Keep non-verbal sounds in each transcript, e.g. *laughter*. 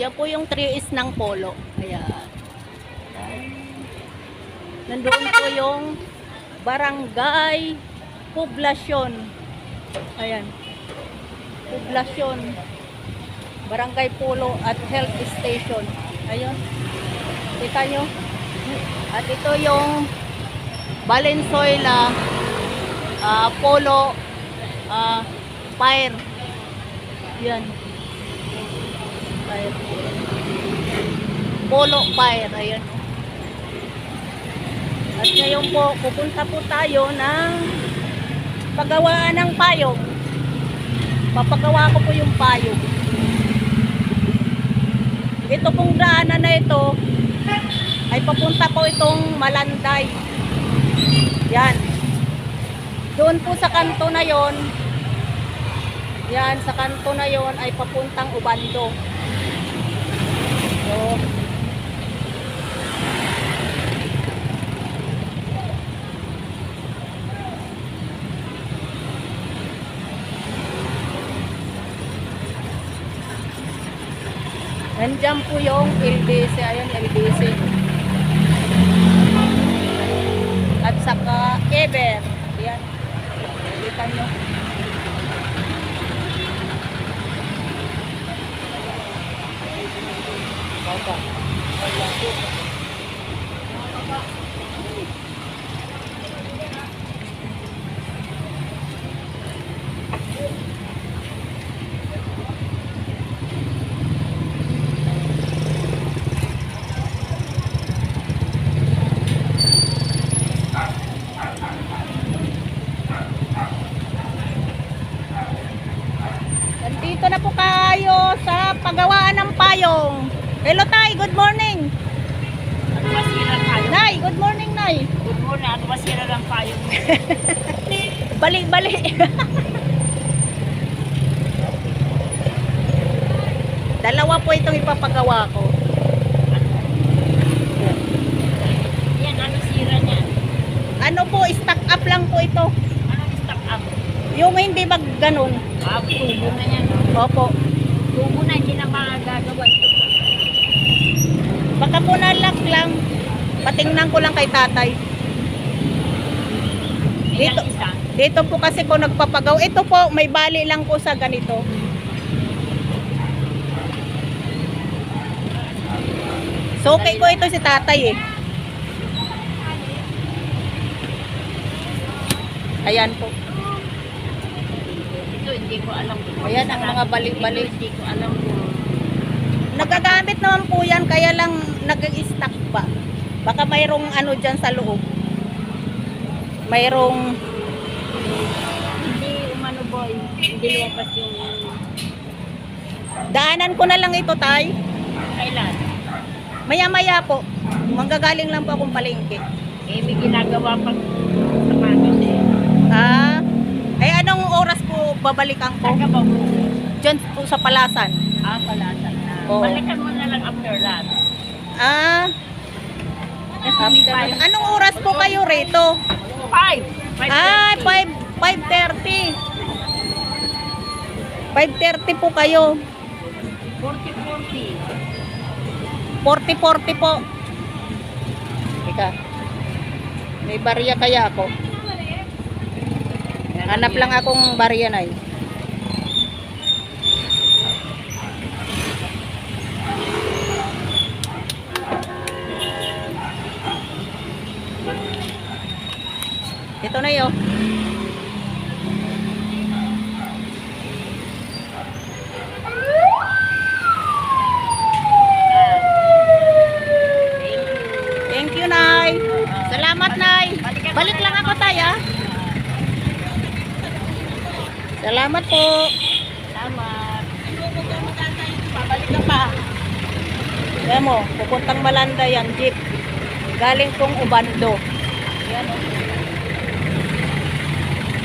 Yan po yung 3 is ng polo. Ayan. Nandoon po yung barangay poblasyon. Ayan. Poblasyon. Barangay Polo at Health Station. Ayun. Kita nyo? At ito yung Valenzuela ah, Polo ah, Fire. Yan. Fire. Polo Fire. Ayan. At ngayon po, pupunta po tayo ng paggawaan ng payong. Papagawa ko po yung payong. Ito pong daanan na ito ay papunta po itong Malanday. Yan. Doon po sa kanto na yon. Yan, sa kanto na yon ay papuntang Ubando. Nandiyan po yung LBC. Ayun, LBC. At saka Ever. Yan. Kita nyo. 好板，Hello Tay, good morning. Ano ba sira tayo? Nay, good morning Nay. Good morning. Ano ba sira lang tayo? *laughs* Balik, balik. *laughs* Dalawa po itong ipapagawa ko. Yan, ano sira niya? Ano po, stock up lang po ito. Anong stock up? Yung hindi mag ganun. Ah, tubo na yan. Opo. Tubo na, hindi na magagawa ito. Baka po nalak lang. Patingnan ko lang kay tatay. Dito. Dito po kasi ko nagpapagaw. Ito po, may bali lang po sa ganito. So, okay ko ito si tatay eh. Ayan po. Ito, hindi ko alam. Ayan ang mga balik-balik. Hindi ko alam kung Nagagamit naman po yan, kaya lang nag-stock ba. Baka mayroong ano dyan sa loob. Mayroong, hindi umano boy. Hindi lumabas yung daanan ko na lang ito tay. kailan. Maya-maya po. Manggagaling lang po akong palengke. Eh, may ginagawa pag sapatos eh. Ah, ay anong oras po babalikan ko? Saka ba mo? Diyan po sa palasan. Ah, palatan na. Oo. Balikan mo na lang after that. Ah, after, anong oras po kayo rito? Five. Five Ah, thirty. 5, 5.30. 5.30 po kayo. 40-40. 40-40 po. Teka. May barya kaya ako. Hanap lang akong barya na eh. Ito na yun. Thank you, Nay. Salamat, Nay. Balik lang ako, Tay, ah. Salamat po. Salamat. Pabalik ka pa. Ayan mo, pupuntang Malanda yan, jeep. Galing kong Ubando. Ayan o.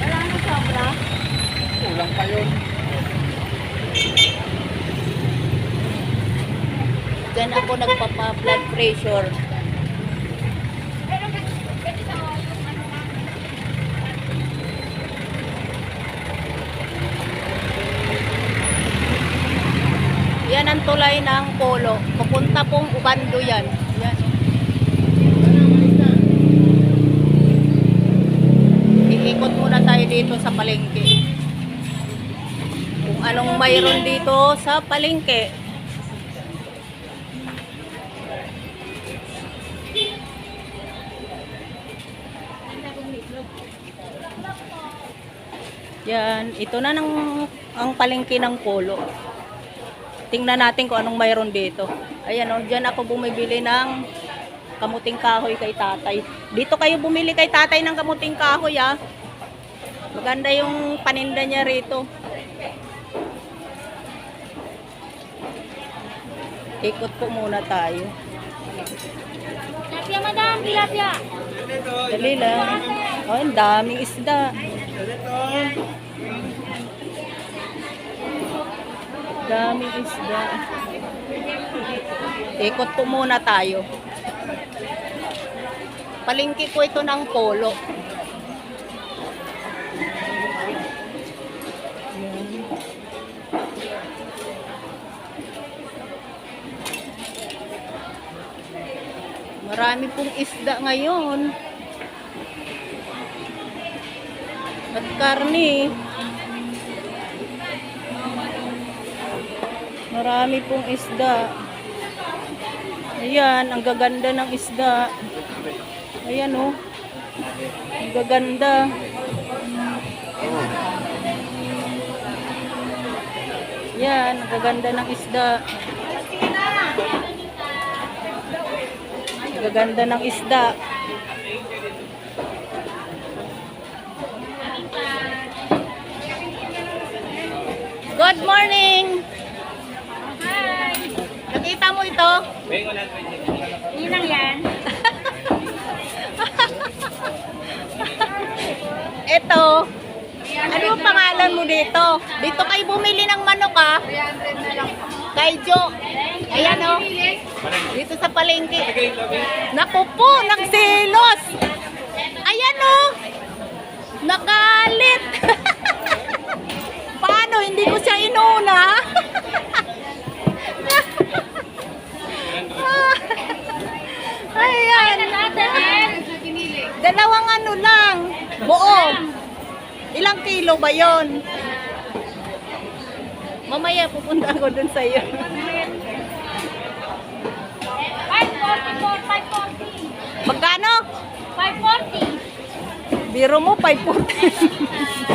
Wala na sobra. Kulang pa yun. Diyan ako nagpapa-blood pressure. Yan ang tulay ng Polo. Papunta pong Ubando yan. Yan. Iikot muna tayo dito sa palengke. Kung anong mayroon dito sa palengke. Yan, ito na ng ang palengke ng polo. Tingnan natin kung anong mayroon dito. Ayan o, dyan ako bumibili ng kamuting kahoy kay tatay. Dito kayo bumili kay tatay ng kamuting kahoy ah. Maganda yung paninda niya rito. Ikot po muna tayo. Tilapia, madam. Tilapia. Dali lang. Oh, ang daming isda. Daming isda. Ikot po muna tayo. Palingki ko ito ng polo. Marami pong isda ngayon. At karne. Marami pong isda. Ayan, ang gaganda ng isda. Ayan oh. Ang gaganda. Yan, ang gaganda ng isda. Ang gaganda ng isda. Good morning! Hi. Nakita mo ito? Yun lang yan. *laughs* Ito. Ano ang pangalan mo dito? Dito kayo bumili ng manok ah. Kay Jo. Ayan oh. Dito sa palengke. Naku po, nagselos. Ayan oh. Nagalit. *laughs* Paano? Hindi ko siya inuna. *laughs* Ayan. Dalawang ano lang. Buo. Ilang kilo ba yon? Mamaya pupunta ako dun sa iyo. 544, 540. Magkano? 540. Biro mo, 540. *laughs*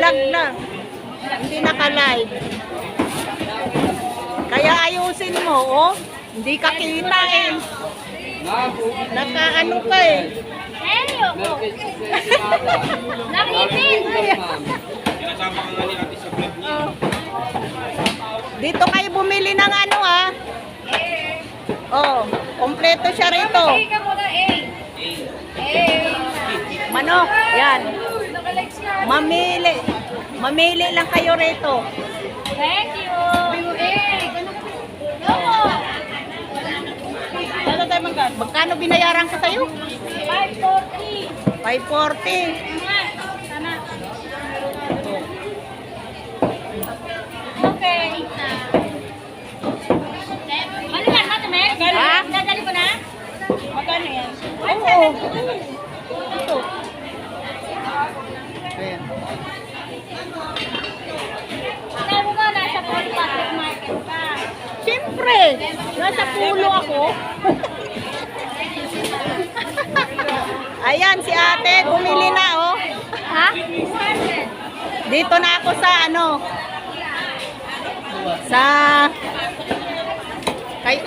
Vlog na. Hindi naka-live. Kaya ayusin mo, oh. Hindi ka kita eh. Naka ano ka eh. Seryo ko. *laughs* Nakipin. Oh. Dito kayo bumili ng ano ah. Oh, kompleto siya rito. Eh. Manok, yan. Mamili. Mamili lang kayo rito. Thank you. Yo. Ano tayo magkano? Magkano binayaran ko sa'yo? 540. 540. Nga. Sana. Okay. Ano Mata Meg? Ha? Dadali ko na? Magkano yan? Oo. Ito. Ayan. Sabi mo nga, nasa Poli Public Market ka. Siyempre, nasa pulo ako. Ayan, si ate, bumili na, oh. Ha? Dito na ako sa, ano, sa, kay,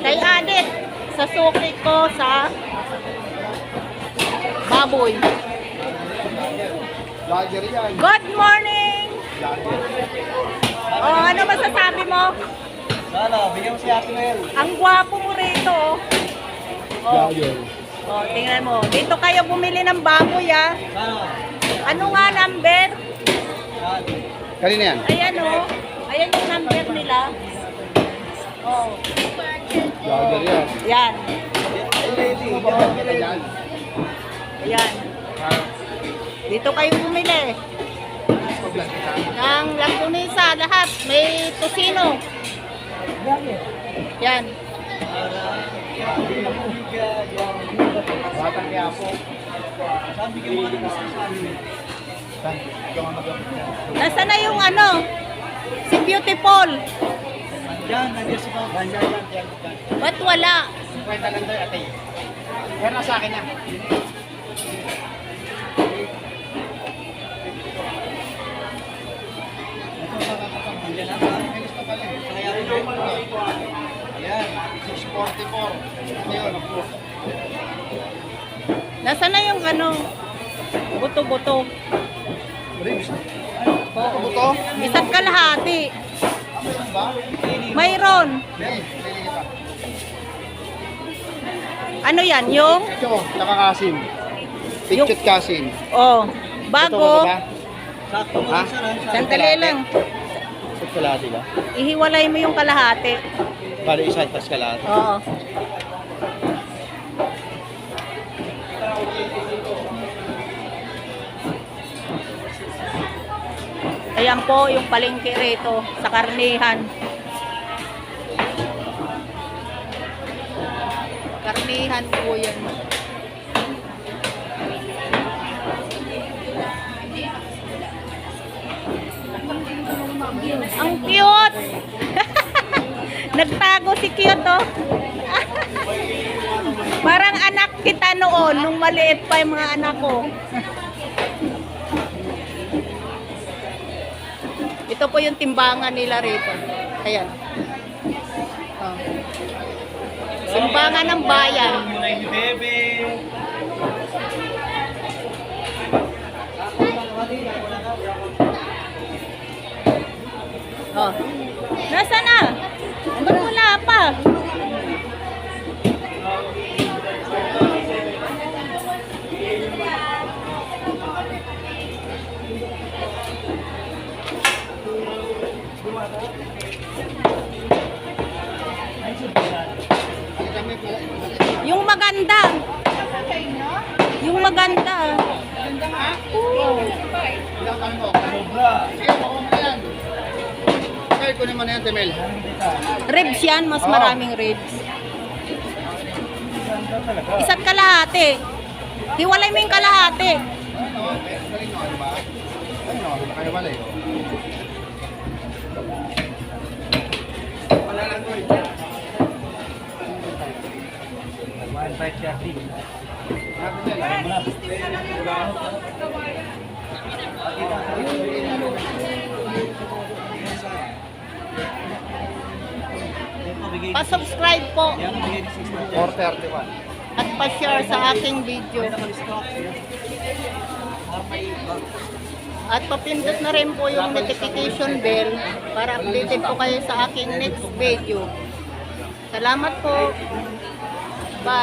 kay Adit, sa suki ko, sa baboy. Good morning! Oh, ano masasabi mo? Sana, bigyan mo si Ate Mel. Ang gwapo mo rito. Oh. Vlogger. Oh, tingnan mo. Dito kayo bumili ng baboy ah. Sana. Ano nga number? Kanina yan. Ayan oh. Ayan yung number nila. Oh, Vlogger yan. yan. Ayan. Ayan. Dito kayo bumili. Ng langgunisa, lahat. May tosino. Yan. Nasaan na yung ano? Si Beautiful. Diyan, nandiyan si Papa. Diyan, diyan, diyan. Ba't wala? Kwenta lang tayo, ate. Pero nasa akin yan. Buto-buto. Ribs. Ito buto? Isa't kalahati. Ano? Mayroon. Ano yan? Yung? Ito, nakakasim. Picture kasim. Oh, Ito bago. ba? Sakto Ah. Ha? Sandali lang. Chocolate ba? Ihiwalay mo yung kalahati. Bali isa, tas kalahati. Oo. Ayan po yung palengke rito sa karnihan. Karnihan po yan. Ang cute! *laughs* Nagtago si cute oh. *laughs* Parang anak kita noon, nung maliit pa yung mga anak ko. Ito po yung timbangan nila rito. Ayan. Oh. Simbangan ng bayan. Oh. Nasa na? Ba't pa? Okay, kunin mo na yan, Temel. Ribs yan, mas Oo. maraming ribs. Isa't kalahati. Hiwalay mo yung kalahati. Ano, eh, galing Pa-subscribe po 431. at pa-share sa aking video. At papindot na rin po yung notification bell para updated po kayo sa aking next video. Salamat po.